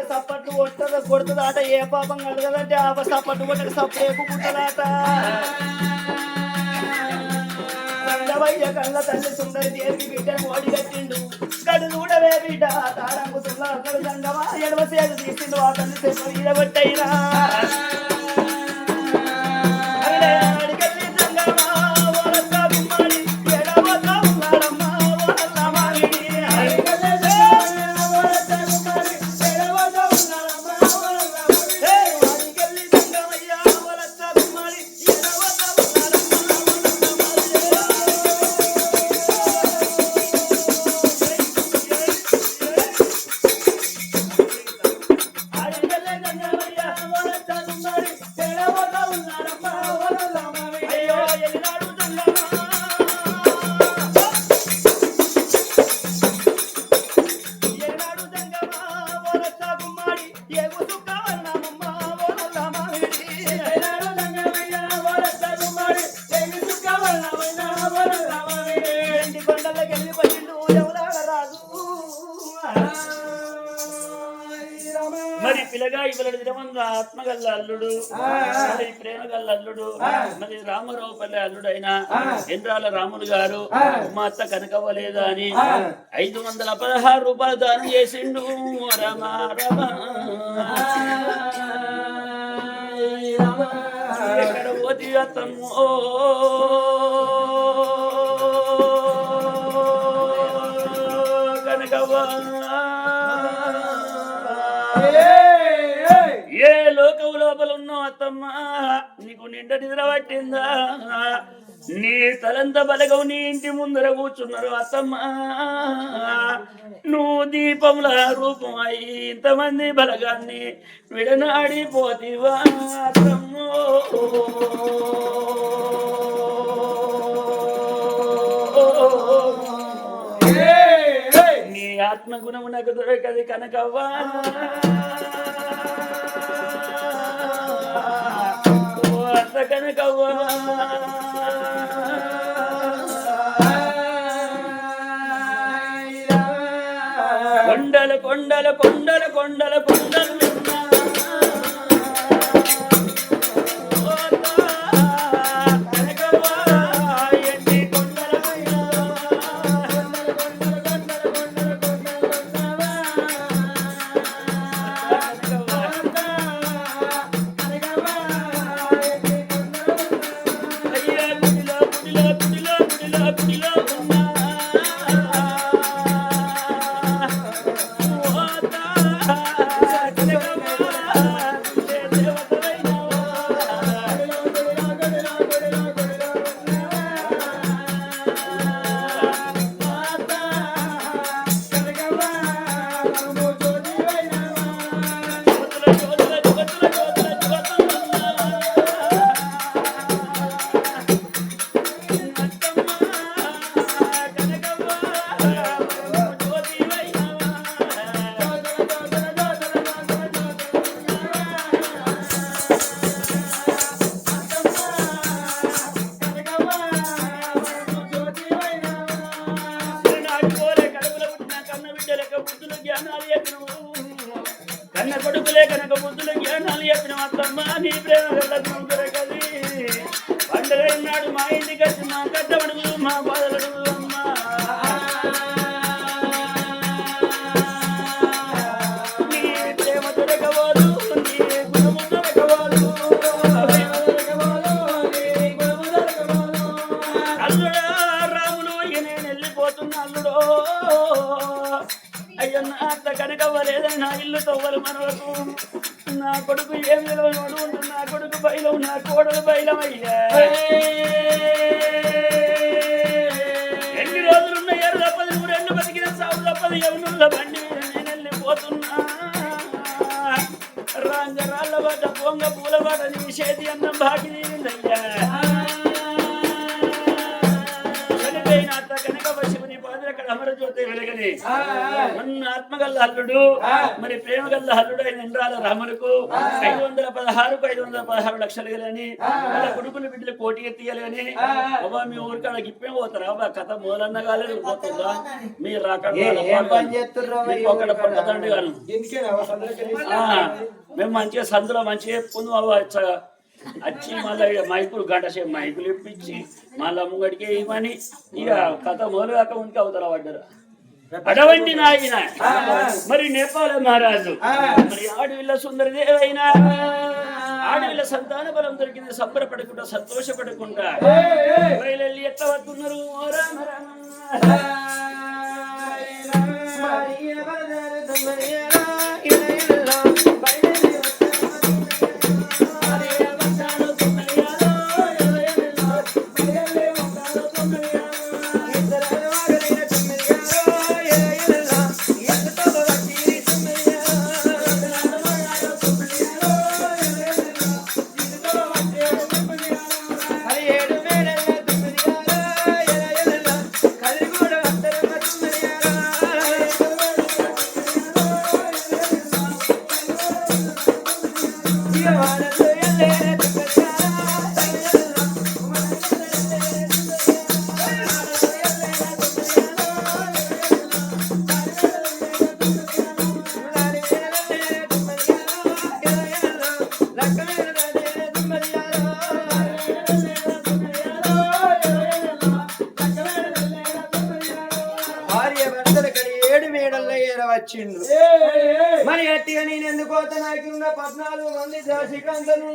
అంటే సప్పట్లు కొట్టదు కొడుతుందాట ఏ పాపం కలగదంటే ఆ సప్పట్లు కొట్టక సప్పు ఎక్కుకుంటుందాట రంగవయ్య కళ్ళ తల్లి సుందరి దేవి బిడ్డ ఓడి కట్టిండు. గడు చూడవే బిడ్డ తాడంగు సుల్ల అక్కడు జంగమా ఎడవ సేదు తీసిండు ఆ తల్లి చెప్పు ఈడగొట్టైనా agora tá com ఇవల దినమంగా ఆత్మగల్ల అల్లుడు మరి ప్రేమ గల్ల అల్లుడు మరి రామారావు పల్లె అల్లుడైన ఎండ్రాల రాములు గారు మా అత్త కనకవ్వలేదా అని ఐదు వందల పదహారు రూపాయలు దానం చేసిండు. రమ రమ. ఎక్కడ పోతి అత్తమ్మో. అత్తమ్మ నీకు నిండ నిద్ర పట్టిందా? నీ తలంత బలగవు నీ ఇంటి ముందర కూర్చున్నారు అత్తమ్మ. నువ్వు దీపముల రూపం అయి ఇంతమంది బలగాన్ని విడనాడిపోతివా అత్తమ్మో. నీ ఆత్మ గుణము నాకు దొరకది కనకవ్వా. కొండల కొండల కొండల కొండల కొండలు అత్త నా ఇల్లు తవ్వరు మనవకు నా కొడుకు ఏం విలువనోడు నా కొడుకు బయలం నా కోడలు బయలం అయ్యా ఎన్ని రోజులున్న ఏడు తప్పది నువ్వు రెండు బతికిన సాగు తప్పది ఎవరున్న బండి మీద నేను వెళ్ళిపోతున్నా. రాంగరాళ్ళ బాట పొంగ పూల బాట నీ చేతి అన్నం బాకి తీరిందయ్యా. వెలగని. మన ఆత్మగల్ల అల్లుడు మరి ప్రేమ గల్ల అల్లుడు అయిన ఇంద్రాల రాములకు ఐదు వందల పదహారుకు ఐదు వందల పదహారు లక్షలు కానీ వాళ్ళ కొడుకులు బిడ్డలు కోటి ఎత్తియాలి కానీ అవ్వ మీ ఊరికాడ గిప్పేం పోతారా? అవ్వ కథ మూలన్న కాలేదు పోతుందా మీరు రాక ఏం పని చేస్తుర్రో మరి ఒకటి మేము మంచిగా సందులో మంచిగా చెప్పుకుందాం అవ్వ చ- వచ్చి మళ్ళీ మైకులు గంట సేపు మైకులు ఇప్పించి మళ్ళా ముంగడికి ఇవ్వని ఇక కథ మొదలు కాక ఉంటే అవతల పడ్డారు. అటువంటి నాయన. మరి నేపాల మహారాజు. మరి ఆడవిల్ల సుందరదేవైనా. ఆడవిల్ల సంతాన బలం దొరికింది సంబరపడకుండా సంతోషపడకుండా. బయలు ఎట్లా వస్తున్నారు ఓ రామ రామ. మంది దాసికాంతలు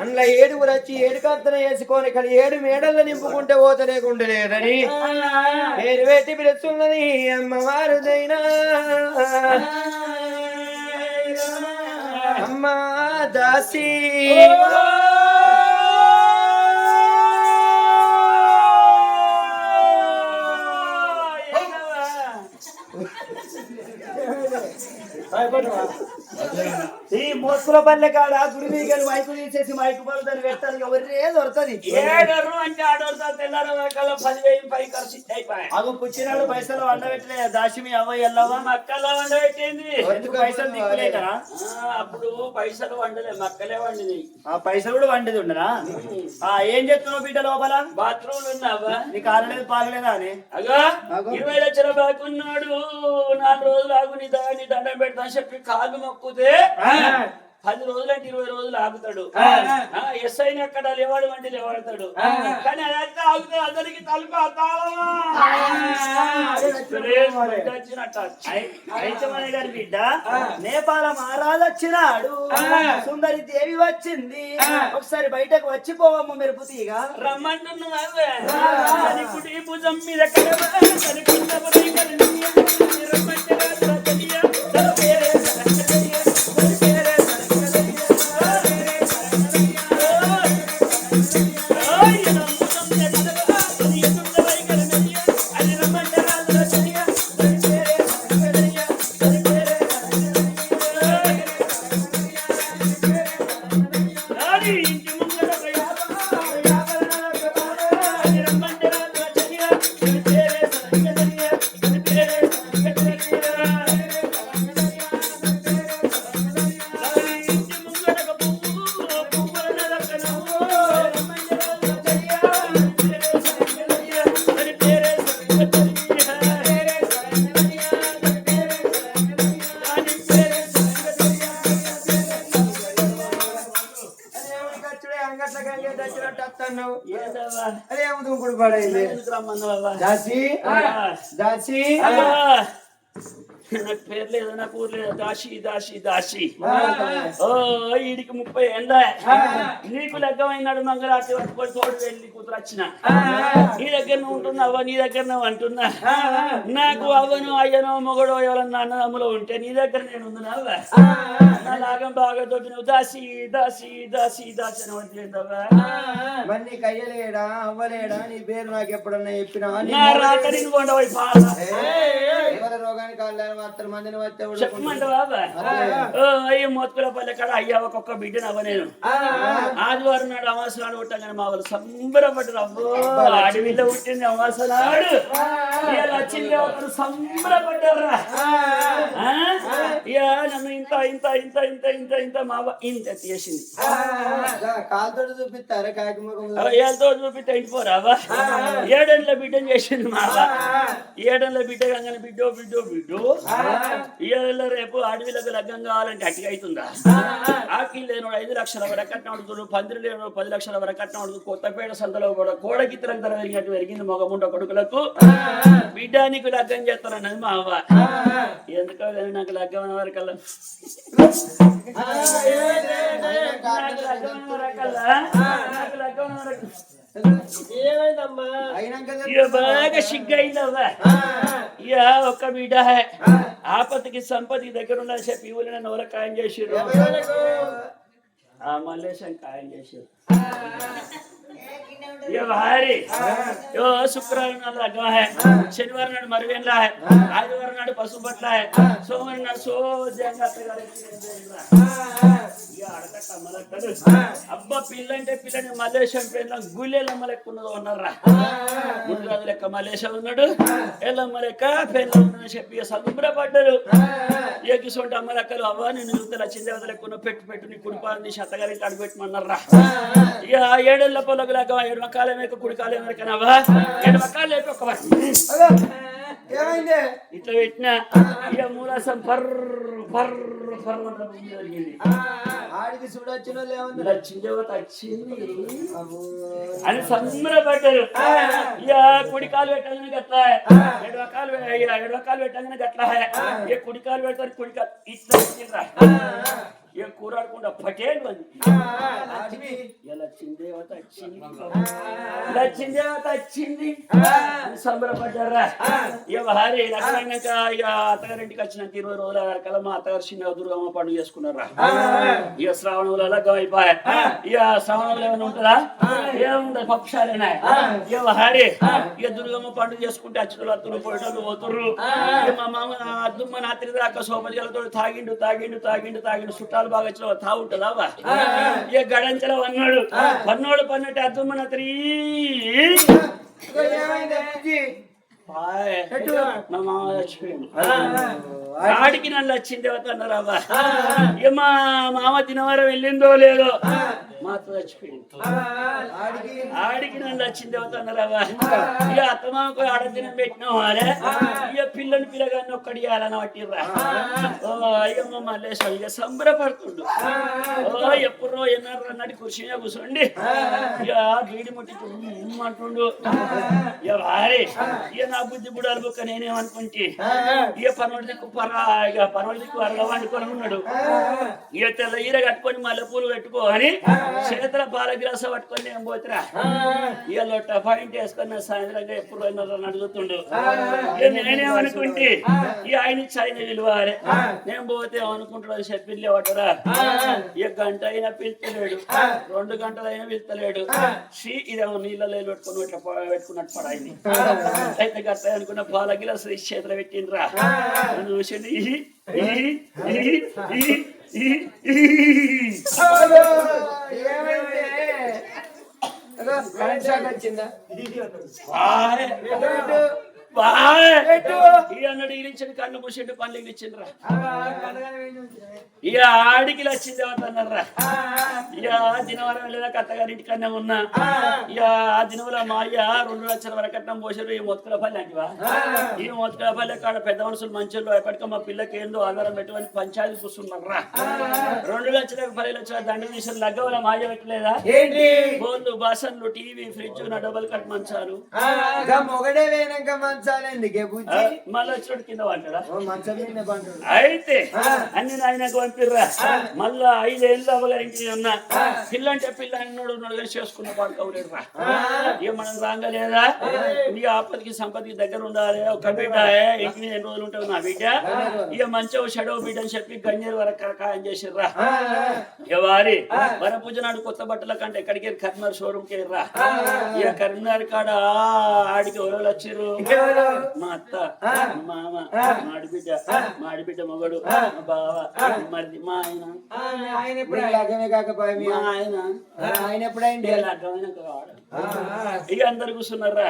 అందులో ఏడుగురు వచ్చి ఏడు కత్తన వేసుకొని కలి ఏడు మేడల్లో నింపుకుంటే పోత లేకుండా లేదని పేరు పెట్టి పిలుస్తున్నది అమ్మవారుదైనా. అమ్మా దాసి. ఈ మోసుల పల్లె కాడ గుడి మీగలు మైకు తీసేసి మైకు పళ్ళు దాన్ని పెడతారు. ఎవరే దొరుకుతుంది ఏడరు అంటే ఆడోరుతా తెల్లారు కల్లా పదివేలు పై ఖర్చు అయిపోయాయి. అగు పుచ్చినాడు పైసలు వండబెట్టలే. దాసి మీ అవ్వ ఎల్లవా మక్కల వండ పెట్టింది ఎందుకు పైసలు దిక్కులేదా అప్పుడు పైసలు వండలే మక్కలే వండిది ఆ పైసలు కూడా వండేది ఉండరా ఆ ఏం చెప్తున్నావు బిడ్డ లోపల? బాత్రూమ్ ఉన్నావా? నీకు ఆరలేదు పాలలేదా అని? అగా. ఇరవై లక్షల బాకున్నాడు నాలుగు రోజులు ఆగు నీ దా- నీ దండం పెడతా చెప్పి కాలు మొక్కుతే పది రోజులు అంటే ఇరవై రోజులు ఆగుతాడు. ఆ, ఎస్ఐ ఎక్కడ లేవాడు అంటే లేవాడతాడు. కానీ అదంతా ఆగుతే అతనికి తలుపు మన గారి బిడ్డ నేపాల మహారాజు వచ్చినాడు. సుందరి దేవి వచ్చింది. ఒకసారి బయటకు వచ్చి పోవమ్మ మెరుపు తీగ రమ్మంటున్నావే అని కుడి భుజం మీద અરે આ બધું પણ પડે છે. દાસી? દાસી? నాకు పేరు లేదు లేదు దాసి దాసి. దాసి ఓ ఈడికి ముప్పై ఎండ నీకు లగ్గమైనాడు మంగళారతి పట్టుకొని తోడు వెళ్ళి కూతురు వచ్చిన. నీ దగ్గర నువ్వు ఉంటున్నావా నీ దగ్గర నువ్వు అంటున్నా నాకు అవ్వను అయ్యనో మొగడో ఎవరన్నా అన్నదమ్ములో ఉంటే నీ దగ్గర నేను ఉంటున్నావా నా లాగం బాగా తోటి నువ్వు దాసి దాసి దాసి దాసి అని వంటేందవ్వా మరి నీకు అయ్యలేడా అవ్వలేడా? నీ పేరు నాకు ఎప్పుడన్నా చెప్పినా నా కొండవై ఎవరి కానీ మాత్రం మందిని అయ్యి మోత్కుల పల్లె కాడ అయ్యా ఒక్కొక్క బిడ్డను అవ్వనేను ఆదివారం నాడు అమాస నాడు పుట్టగానే మా వాళ్ళు సంబరపడ్డారు. అబ్బో అడవిలో పుట్టింది అమాస నాడు ఇవాళ వచ్చింది ఒకరు సంబరపడ్డారా? ఇక నన్ను ఇంత ఇంత ఇంత ఇంత ఇంత ఇంత మా అవ్వ ఇంత చేసింది. కాలుతో చూపిస్తారా ఏళ్ళతో చూపితే ఇంటిపోరావా ఏడేళ్ళ బిడ్డను చేసింది మా అవ్వ. ఏడేళ్ళ బిడ్డ కాగానే బిడ్డో బిడ్డో బిడ్డో. ఏళ్ళ రేపు అడవిలకు లగ్గం కావాలంటే అట్టిగా అవుతుందా? ఆకి లేనోడు ఐదు లక్షల వరకు కట్నం అడుగుతాడు పందిరి లేనోడు పది లక్షల వరకు కట్నం అడుగుతూ కొత్తపేట సంతలో కూడా కోడకిత్తరం ధర పెరిగినట్టు పెరిగింది మగముండ కొడుకులకు. బిడ్డ నీకు లగ్గం చేస్తానన్నది మా అవ్వ. ఎందుకో కానీ నాకు లగ్గం అనే వరకల్లా. నాకు లగ్గం అనే వరకల్లా? నాకు లగ్గం అనే వరకల్లా. ఏమైందమ్మా? బాగా సిగ్గైందవ్వా ఇక ఒక్క బిడ్డ హై. ఆపత్తికి సంపత్తికి దగ్గర ఉండాలని చెప్పి ఇవ్వలేని నవల ఖాయం చేసిర్రు. ఆ మల్లేశం ఖాయం చేసిర్రు. శుక్రవారం నాడు హై. శనివారం నాడు మరువేన్లా హై. ఆదివారం నాడు పసుపు బట్ల హై సోమవారం నాడు సోజంగా అబ్బా పిల్లంటే పిల్లని మల్లేశం పిల్ల గుళ్ళెలమ్మ లెక్క ఉన్నదో ఉన్నారా ముందు రోజు లెక్క మల్లేశం ఉన్నాడు. ఎల్లమ్మ లెక్క పెళ్ళ చెప్పి ఇక సంబరపడ్డారు ఏకిసొంటి అమ్మ లెక్కలు అవ్వ నేను చూస్తే చిందేవత లెక్క ఉన్న పెట్టు పెట్టు నీ కుడిపాలని తీసి అత్తగారికి అడుగుపెట్టమన్నారా ఇక ఏడేళ్ళ పొలకు లెక్క ఏడు మకాలం మేక కుడి కాలం మేకనవ్వా ఏడు మకాలు లేపి ఒక ఏమైంది? ఇట్లా పెట్టినా ఇక మూలాసం ఫర్ అంట ముందు జరిగింది. ఆడికి చూడొచ్చిన వాళ్ళు వచ్చింది. అబ్బో. అని సంబరపడ్డారు. ఇక కుడి కాలు పెట్టగానే గట్లా. ఎడవ కాలు పె- ఇక ఎడవ కాలు పెట్టగానే గట్లా. ఇక కుడి కాలు పెడతారు కుడి కాలు. ఇట్లా వచ్చిండ్రా ఇక కూరాడకుండా పటేల్ అని చిందేవత వచ్చింది? చిందేవత వచ్చింది. సంబరపడ్డారా? ఇక లగ్నమైనాక ఇక అత్తగారింటికి వచ్చినాక ఇరవై రోజుల వరకల్లా మా అత్తగారు చిన్న దుర్గమ్మ పండుగ చేసుకున్నారా? ఇక శ్రావణంలో లగ్గం అయిపోయా? ఇక శ్రావణంలో ఏమైనా ఉంటుందా? ఏముండదు పప్పుశాలేనా ఇక భార్య ఇక దుర్గమ్మ పండుగ చేసుకుంటే అచ్చులు అత్తులు పోయేటోళ్ళు పోతుర్రు. మా మామ అద్దుమ్మ నాత్రి దాకా సోపజలతో తాగిండు తాగిండు తాగిండు తాగిండు చుట్టాలు బాగా వచ్చిన తాగుంటుందా వా ఇక గడంచల వన్నాడు? పన్నోడు పన్నట్టు మామ చచ్చిపోయిండు ఆడికి నన్ను వచ్చింది అన్నారావా ఇక మా మామ తినవరం వెళ్ళిందో లేదో? మా అత్త చచ్చిపోయింది ఆడికి? నన్ను వచ్చింది అన్నారావా ఇక అత్తమాకు ఆడ తినం పెట్టినాం ఇక పిల్లని పిల్లగాన్ని ఒక్కడి ఇవ్వాలని పట్టిర్రా. అయ్యమ్మ మల్లేశ్వరం ఇక సంబరపడుతుండు. ఓ ఎప్పుడు ఎన్నర అన్నట్టు కుర్చీ మీద కూర్చోండి ఇక బీడి ముట్టి అంటుండు. ఇక వారే ఇక నా బుద్ధి బుడాలు బుక్క నేనేమనుకుంటే ఇక పనోడి దిక్కు పరా ఇక పనోడి దిక్కు అరగ వండుకొని ఉన్నాడు. ఇక తెల్ల ఈర కట్టుకొని మల్లెపూలు పెట్టుకో అని చేతుల పాల గ్లాస పట్టుకొని నేను పోతురా. ఇక లొట్ట పాయింట్ వేసుకొని సాయంత్రంగా ఎప్పుడు అయినారని అడుగుతుండు. నేనేమనుకుంటే? ఇక ఆయన ఆయన విలువాలి. నేను పోతే ఏమనుకుంటాడు చెప్పిల్లే పట్టరా ఇక గంట అయినా పిలుస్తలేడు. రెండు గంటలు అయినా పిలుస్తలేడు. షీ ఇదేమో నీళ్ళలో పెట్టుకుని పెట్టుకున్నట్టు పడాయింది అయితే గట్ట అనుకున్న పాల గిలాస్ తీసి చేతిలో పెట్టిండ్రా నన్ను కరెంట్ షాక్ వచ్చిందా అన్నడు కళ్ళు మూసిండు పనులు ఇచ్చిండ్రా ఇక ఆడికి వచ్చింది ఏమన్నారా ఇక దినవరం వెళ్ళేదాకా అత్తగారింటి కన్నా ఉన్నా ఇక ఆ దినవరం మా అయ్య రెండు లక్షల వరకు కట్నం పోసారు ఈ మొత్తుల పల్లె అంటివా ఈ మొత్తుల పల్లె కాడ పెద్ద మనుషులు మంచోళ్ళు ఎప్పటికీ మా పిల్లకి ఏందో ఆధారం పెట్టమని పంచాయతీ కూర్చున్నారా రెండు లక్షలకు పది లక్షల దండ తీసిన లగ్గవల మాయ పెట్టలేదా? బోన్లు బాసన్లు టీవీ ఫ్రిడ్జ్ నా డబల్ కట్ మంచాలు. మొగడే వేయనాక బుజ్జి మళ్ళీ వచ్చినట్టు కింద మంచం మీద పండు అయితే అన్ని నాయనకు పంపిర్రా. మళ్ళా ఐదేళ్ళు అవ్వగారింటి ఉన్నా పిల్లంటే పిల్ల అన్నోడు ఉన్నాడు కానీ చేసుకున్న పాడు కౌలేరురా ఇక మనం రాగలేదా? నీ ఆపదికి సంపత్తికి దగ్గర ఉండాలి. ఒక బిడ్డ ఇంటి ఎన్ని రోజులు ఉంటావు నా బిడ్డ? ఇక మంచిగా షడో బిడ్డ అని చెప్పి గన్నేరు వరకు ఖాయం చేసిర్రా. ఇక వారి వర పూజ నాడు కొత్త బట్టల కంటే ఎక్కడికి కరీంనగర్ షోరూమ్ రా ఇక కరీంనగర్ కాడ ఆడికి ఎవరు మా అత్త మా మామ మా ఆడబిడ్డ మా ఆడబిడ్డ మొగడు మా బావ మరిది మా ఆయన. ఆయన ఎప్పుడు? లగ్గమే కాకపోయి మీ ఆయన. ఆయన ఎప్పుడైంది. ఇక అందరు కూర్చున్నారా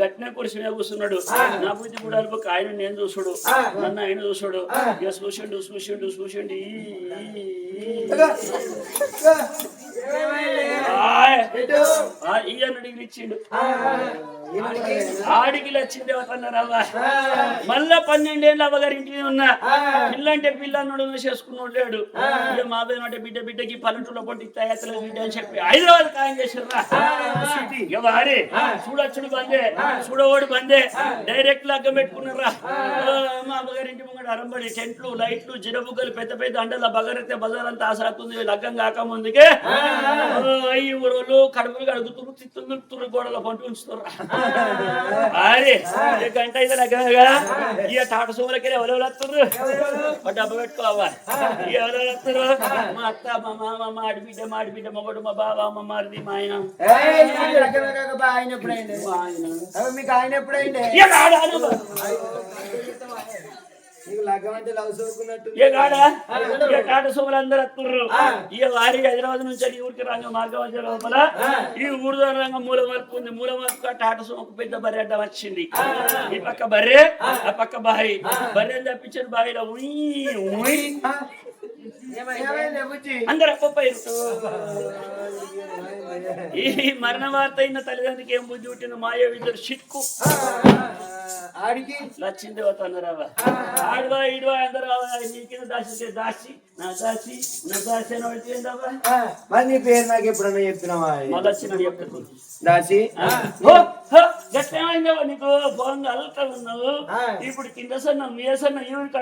గట్టిన కుర్చీ మీద కూర్చున్నాడు నా బుద్ధి కూడా ఒక ఆయన నేను చూసుడు. నన్ను ఆయన చూసుడు. ఇక చూసిండు చూసిండు చూసిండు. ఈ, ఈ, ఈ. ఆయ్. ఆ, ఈ అన్న డిగ్రీ ఇచ్చిండు. ఆడికి ఎవరన్నారవ్వా మళ్ళా పన్నెండేళ్ళు అవ్వగారి ఇంటి మీద ఉన్నా. పిల్ల అంటే పిల్ల అన్నాడు చేసుకున్నాడు లేడు. మా అంటే బిడ్డ బిడ్డకి పల్లెటూరులో పొట్టి తయారు బిడ్డ అని చెప్పి హైదరాబాద్ ఖాయం చేసిర్రా. వారి. చూడొచ్చుడు బందే. చూడవాడు బందే. డైరెక్ట్ లగ్గం పెట్టుకున్నారా మా అమ్మగారి ఇంటి ముంగడ అరంబడి టెంట్లు లైట్లు జిరబుగ్గలు పెద్ద పెద్ద అండల బగరైతే బజార్ అంతా ఆసాతుంది లగ్గం కాక ముందుకే ఆ, ఈ ఊరోళ్ళు కడుపులు కడుగుతురు తిత్తులు గోడల పంట ఉంచుతుర్రా. అరే గంట అయితే లగ్గమేగా ఇక తాట సోమలకి ఎవరెవరు ఒక డబ్బు పెట్టుకోవా? ఎవరెవరు వస్తుర్రు మా అత్త మా మామ మా ఆడిబిడ్డ మా ఆడిబిడ్డ మొగడు మా బావ మా మారిది మా ఆయన. ఆయన ఎప్పుడైంది? మీకు ఆయన ఎప్పుడైంది? ఇక రాడాను. మీకు లగ్గం అంటే లవ్ సోకున్నట్టు ఏ కాడ ఇక కాట సోమలు అందరు వస్తుర్రు ఇక వారి హైదరాబాద్ నుంచి ఈ ఊరికి రంగ మార్గం లోపల ఈ ఊరు రంగ మూల మార్పు ఉంది. మూల మార్పు టాట సోమకు పెద్ద బర్రె అడ్డం వచ్చింది. ఈ పక్క బర్రె ఆ. పక్క బాయి. బర్రెని తప్పించిన బావిలో ఉయ్ ఉయ్. అందరు అప్పపోయారు ఈ మరణ వార్త అయిన తల్లిదండ్రులకి ఏం బుద్ధి పుట్టింది? మాయ ఇద్దరు షిట్కు ఆడికి. లచ్చింది ఆడువా ఇడువా అందరూ నీకిన దాసి దాసి నా దాసి నా దాసి అని ఆ, మరి నీ పేరు నాకు ఎప్పుడన్నా చెప్తున్నావా? మళ్ళీ దాసి. నీకు? ఉన్నావు. ఇప్పుడు కింద సన్న మీ సన్న ఈ ఊరి కాడ